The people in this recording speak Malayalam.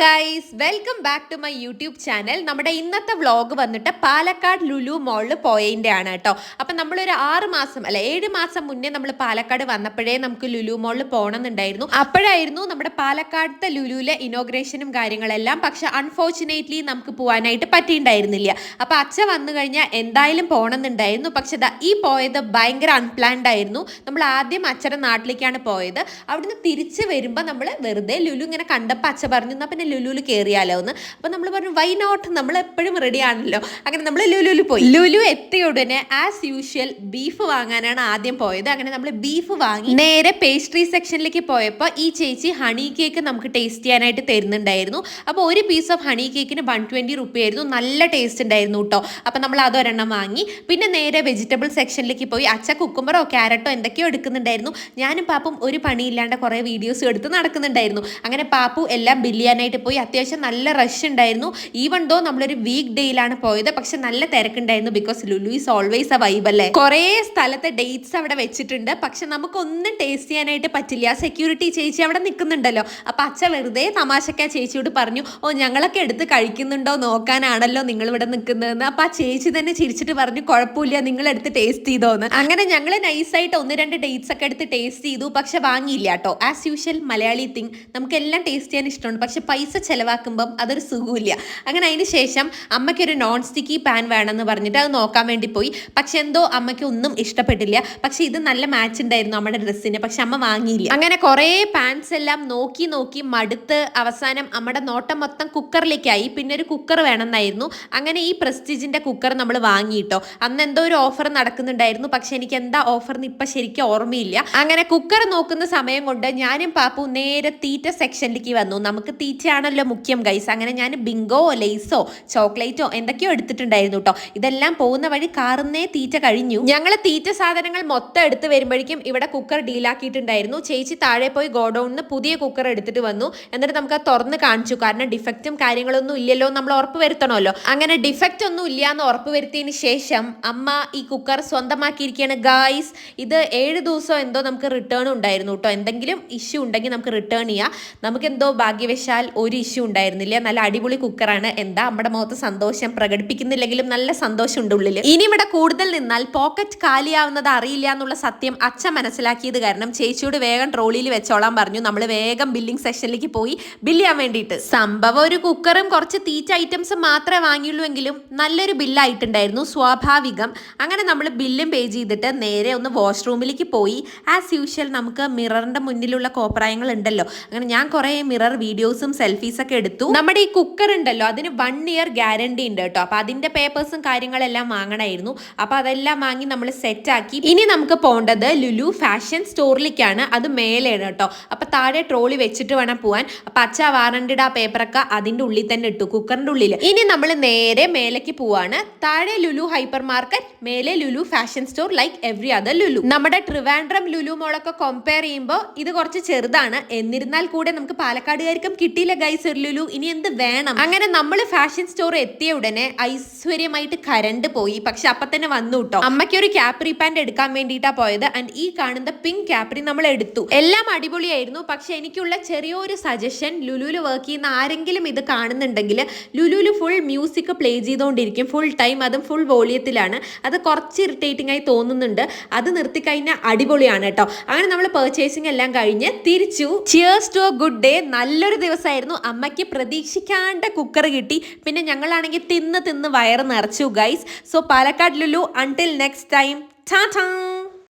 Guys welcome back to my YouTube channel നമ്മുടെ ഇന്നത്തെ വ്ളോഗ് വന്നിട്ട് പാലക്കാട് ലുലു മോളിൽ പോയതിന്റെ ആണ് കേട്ടോ. അപ്പം നമ്മളൊരു ആറ് മാസം അല്ല ഏഴ് മാസം മുന്നേ നമ്മൾ പാലക്കാട് വന്നപ്പോഴേ നമുക്ക് ലുലു മോളിൽ പോകണമെന്നുണ്ടായിരുന്നു അപ്പോഴായിരുന്നു നമ്മുടെ പാലക്കാടത്തെ ലുലുവിലെ ഇനോഗ്രേഷനും കാര്യങ്ങളെല്ലാം. പക്ഷെ അൺഫോർച്ചുനേറ്റ്ലി നമുക്ക് പോകാനായിട്ട് പറ്റിയിട്ടുണ്ടായിരുന്നില്ല അപ്പം അച്ഛ വന്നു കഴിഞ്ഞാൽ എന്തായാലും പോകണമെന്നുണ്ടായിരുന്നു പക്ഷെ ഈ പോയത് ഭയങ്കര അൺപ്ലാൻഡ് ആയിരുന്നു. നമ്മൾ ആദ്യം അച്ഛന്റെ നാട്ടിലേക്കാണ് പോയത്. അവിടുന്ന് തിരിച്ച് വരുമ്പോൾ നമ്മൾ വെറുതെ ലുലു ഇങ്ങനെ കണ്ടപ്പോൾ അച്ഛ പറഞ്ഞു എന്നാൽ പിന്നെ ലുലുവിൽ കയറിയാലോ എന്ന്. അപ്പം നമ്മൾ പറഞ്ഞു വൈ നോട്ട് നമ്മൾ എപ്പോഴും റെഡി ആണല്ലോ. അങ്ങനെ നമ്മൾ ലുലുവിൽ പോയി. ലുലു എത്തിയ ഉടനെ ആസ് യൂഷ്വൽ ബീഫ് വാങ്ങാനാണ് ആദ്യം പോയത്. അങ്ങനെ നമ്മൾ ബീഫ് വാങ്ങി. നേരെ പേസ്ട്രി സെക്ഷനിലേക്ക് പോയപ്പോൾ ഈ ചേച്ചി ഹണി കേക്ക് നമുക്ക് ടേസ്റ്റ് ചെയ്യാനായിട്ട് തരുന്നുണ്ടായിരുന്നു. അപ്പോൾ ഒരു പീസ് ഓഫ് ഹണി കേക്കിന് വൺ ട്വന്റി റുപ്പി ആയിരുന്നു. നല്ല ടേസ്റ്റ് ഉണ്ടായിരുന്നു കേട്ടോ അപ്പം നമ്മൾ അതൊരെണ്ണം വാങ്ങി. പിന്നെ നേരെ വെജിറ്റബിൾ സെക്ഷനിലേക്ക് പോയി. അച്ഛ കുക്കുമ്പറോ ക്യാരറ്റോ എന്തൊക്കെയോ എടുക്കുന്നുണ്ടായിരുന്നു. ഞാനും പാപ്പും ഒരു പണിയില്ലാണ്ട് കുറേ വീഡിയോസ് എടുത്ത് നടക്കുന്നുണ്ടായിരുന്നു. അങ്ങനെ പാപ്പു എല്ലാം ബില്ല് ചെയ്യാനായിട്ട് പോയി. അത്യാവശ്യം നല്ല റഷ് ഉണ്ടായിരുന്നു. ഈവൺ ദോ നമ്മളൊരു വീക്ക് ഡേയിലാണ് പോയത് പക്ഷെ നല്ല തിരക്കുണ്ടായിരുന്നു because Lulu is always a vibe അല്ലേ? കുറേ സ്ഥലത്തെ ഡേറ്റ്സ് അവിടെ വെച്ചിട്ടുണ്ട്. പക്ഷെ നമുക്കൊന്നും ടേസ്റ്റ് ചെയ്യാനായിട്ട് പറ്റില്ല. സെക്യൂരിറ്റി ചേച്ചി അവിടെ നിൽക്കുന്നുണ്ടല്ലോ. അപ്പൊ അച്ഛ വെറുതെ തമാശക്കാ ചേച്ചിയോട് പറഞ്ഞു ഓ ഞങ്ങളൊക്കെ എടുത്ത് കഴിക്കുന്നുണ്ടോ നോക്കാനാണല്ലോ നിങ്ങൾ ഇവിടെ നിൽക്കുന്നതെന്ന്. അപ്പൊ ആ ചേച്ചി തന്നെ ചിരിച്ചിട്ട് പറഞ്ഞു കുഴപ്പമില്ല നിങ്ങൾ എടുത്ത് ടേസ്റ്റ് ചെയ്തോന്ന്. അങ്ങനെ ഞങ്ങൾ നൈസായിട്ട് ഒന്ന് രണ്ട് ഡേറ്റ്സ് ഒക്കെ എടുത്ത് ടേസ്റ്റ് ചെയ്തു. പക്ഷെ വാങ്ങിയില്ല കേട്ടോ. ആസ് യൂഷ്വൽ മലയാളി തിങ് നമുക്കെല്ലാം ടേസ്റ്റ് ചെയ്യാൻ ഇഷ്ടമാണ് പക്ഷെ പൈസ ചിലവാക്കുമ്പം അതൊരു സുഖമില്ല അങ്ങനെ അതിന് ശേഷം അമ്മയ്ക്കൊരു നോൺ സ്റ്റിക്കി പാൻ വേണമെന്ന് പറഞ്ഞിട്ട് അത് നോക്കാൻ വേണ്ടി പോയി. പക്ഷെ എന്തോ അമ്മയ്ക്ക് ഒന്നും ഇഷ്ടപ്പെട്ടില്ല. പക്ഷെ ഇത് നല്ല മാച്ച് ഉണ്ടായിരുന്നു നമ്മുടെ ഡ്രസ്സിന് പക്ഷെ അമ്മ വാങ്ങിയില്ല. അങ്ങനെ കുറേ പാൻസ് എല്ലാം നോക്കി നോക്കി മടുത്ത് അവസാനം നമ്മുടെ നോട്ടം മൊത്തം കുക്കറിലേക്കായി. പിന്നെ ഒരു കുക്കർ വേണമെന്നായിരുന്നു. അങ്ങനെ ഈ പ്രസ്റ്റീജിന്റെ കുക്കർ നമ്മൾ വാങ്ങിയിട്ടോ. അന്ന് എന്തോ ഒരു ഓഫർ നടക്കുന്നുണ്ടായിരുന്നു. പക്ഷെ എനിക്ക് എന്താ ഓഫർ എന്ന് ഇപ്പൊ ശരിക്കും ഓർമ്മയില്ല. അങ്ങനെ കുക്കർ നോക്കുന്ന സമയം കൊണ്ട് ഞാനും പാപ്പു നേരെ തീറ്റ സെക്ഷനിലേക്ക് വന്നു. നമുക്ക് തീറ്റയാണല്ലോ മുഖ്യം ഗൈസ് അങ്ങനെ ഞാൻ ബിങ്കോ ലേസോ ചോക്ലേറ്റോ എന്തൊക്കെയോ എടുത്തിട്ടുണ്ടായിരുന്നു കേട്ടോ ഇതെല്ലാം പോകുന്ന വഴി കാറുന്നേ തീറ്റ കഴിഞ്ഞു. ഞങ്ങൾ തീറ്റ സാധനങ്ങൾ മൊത്തം എടുത്ത് വരുമ്പോഴേക്കും ഇവിടെ കുക്കർ ഡീലാക്കിയിട്ടുണ്ടായിരുന്നു ചേച്ചി താഴെ പോയി ഗോഡൌണിന് പുതിയ കുക്കർ എടുത്തിട്ട് വന്നു. എന്നിട്ട് നമുക്ക് അത് തുറന്ന് കാണിച്ചു. കാരണം ഡിഫക്റ്റും കാര്യങ്ങളൊന്നും ഇല്ലല്ലോ നമ്മൾ ഉറപ്പ് വരുത്തണമല്ലോ. അങ്ങനെ ഡിഫക്റ്റ് ഒന്നും ഇല്ല എന്ന് ഉറപ്പ് വരുത്തിയതിന് ശേഷം അമ്മ ഈ കുക്കർ സ്വന്തമാക്കിയിരിക്കുകയാണ്. ഗായ്സ് ഇത് ഏഴ് ദിവസം എന്തോ നമുക്ക് റിട്ടേൺ ഉണ്ടായിരുന്നു കേട്ടോ എന്തെങ്കിലും ഇഷ്യൂ ഉണ്ടെങ്കിൽ നമുക്ക് റിട്ടേൺ ചെയ്യാം. നമുക്ക് എന്തോ ഭാഗ്യവശാൽ ഒരു ഇഷ്യൂ ഉണ്ടായിരുന്നില്ല. നല്ല അടിപൊളി കുക്കറാണ്. എന്താ നമ്മുടെ മുഖത്ത് സന്തോഷം പ്രകടിപ്പിക്കുന്നില്ലെങ്കിലും നല്ല സന്തോഷമുണ്ട് ഉള്ളിൽ ഇനി ഇവിടെ കൂടുതൽ നിന്നാൽ പോക്കറ്റ് കാലിയാവുന്നത് അറിയില്ല എന്നുള്ള സത്യം അച്ഛൻ മനസ്സിലാക്കിയത് കാരണം ചേച്ചിയോട് വേഗം ട്രോളിയിൽ വെച്ചോളാൻ പറഞ്ഞു. നമ്മൾ വേഗം ബില്ലിംഗ് സെഷനിലേക്ക് പോയി ബില്ല് ചെയ്യാൻ വേണ്ടിയിട്ട്. സംഭവം ഒരു കുക്കറും കുറച്ച് തീറ്റ ഐറ്റംസും മാത്രമേ വാങ്ങിയുള്ളൂ എങ്കിലും നല്ലൊരു ബില്ലായിട്ടുണ്ടായിരുന്നു സ്വാഭാവികം. അങ്ങനെ നമ്മൾ ബില്ലും പേ ചെയ്തിട്ട് നേരെ ഒന്ന് വാഷ്റൂമിലേക്ക് പോയി. ആസ് യൂഷ്വൽ നമുക്ക് മിററിന്റെ മുന്നിലുള്ള കോപ്രായങ്ങൾ ഉണ്ടല്ലോ. അങ്ങനെ ഞാൻ കുറേ മിറർ വീഡിയോസും സെൽഫീസൊക്കെ എടുത്തു. നമ്മുടെ ഈ കുക്കർ ഉണ്ടല്ലോ അതിന് വൺ ഇയർ ഗ്യാരണ്ടി ഉണ്ട് കേട്ടോ. അപ്പൊ അതിന്റെ പേപ്പേഴ്സും കാര്യങ്ങളെല്ലാം വാങ്ങണമായിരുന്നു അപ്പൊ അതെല്ലാം വാങ്ങി നമ്മൾ സെറ്റ് ആക്കി. ഇനി നമുക്ക് പോകേണ്ടത് ലുലു ഫാഷൻ സ്റ്റോറിലേക്കാണ് അത് മേലെയാണ് കേട്ടോ. അപ്പൊ താഴെ ട്രോളി വെച്ചിട്ട് വേണം പോവാൻ. അപ്പൊ അച്ഛ വാറണ്ടിഡ് ആ പേപ്പറൊക്കെ അതിന്റെ ഉള്ളിൽ തന്നെ ഇട്ടു കുക്കറിന്റെ ഉള്ളിൽ ഇനി നമ്മൾ നേരെ മേലേക്ക് പോവാണ്. താഴെ ലുലു ഹൈപ്പർ മാർക്കറ്റ് മേലെ Lulu fashion store like every other Lulu. നമ്മുടെ ട്രിവാൻഡ്രം ലുലു മോളൊക്കെ കമ്പയർ ചെയ്യുമ്പോൾ ഇത് കുറച്ച് ചെറുതാണ്. എന്നിരുന്നാൽ കൂടെ നമുക്ക് പാലക്കാടുകാർക്കും കിട്ടിയില്ല ഗൈസ് ഒരു ലുലു ഇനി എന്ത് വേണം? അങ്ങനെ നമ്മൾ ഫാഷൻ സ്റ്റോർ എത്തിയ ഉടനെ ഐശ്വര്യമായിട്ട് കരണ്ട് പോയി. പക്ഷെ അപ്പൊ തന്നെ വന്നു കേട്ടോ അമ്മയ്ക്ക് ഒരു ക്യാപ്രി പാന്റ് എടുക്കാൻ വേണ്ടിയിട്ടാ പോയത്. ആൻഡ് ഈ കാണുന്ന പിങ്ക് ക്യാപ്രി നമ്മൾ എടുത്തു. എല്ലാം അടിപൊളിയായിരുന്നു. പക്ഷെ എനിക്കുള്ള ചെറിയൊരു സജഷൻ ലുലുൽ വർക്ക് ചെയ്യുന്ന ആരെങ്കിലും ഇത് കാണുന്നുണ്ടെങ്കിൽ ലുലുൽ ഫുൾ മ്യൂസിക് പ്ലേ ചെയ്തുകൊണ്ടിരിക്കും. ഫുൾ ടൈം അതും ഫുൾ വോളിയത്തിലാണ് അത് കുറച്ച് ഇറിറ്റേറ്റിംഗ് ആയി തോന്നുന്നുണ്ട്. അത് നിർത്തി നിർത്തിക്കഴിഞ്ഞാൽ അടിപൊളിയാണ് കേട്ടോ അങ്ങനെ നമ്മൾ പെർച്ചേസിംഗ് എല്ലാം കഴിഞ്ഞ് തിരിച്ചു. Cheers to a good day നല്ലൊരു ദിവസമായിരുന്നു. അമ്മയ്ക്ക് പ്രതീക്ഷിക്കാണ്ട് കുക്കർ കിട്ടി. പിന്നെ ഞങ്ങളാണെങ്കിൽ തിന്ന് തിന്ന് വയറ് നിറച്ചു guys so Palakkad Lulu until next time ടാ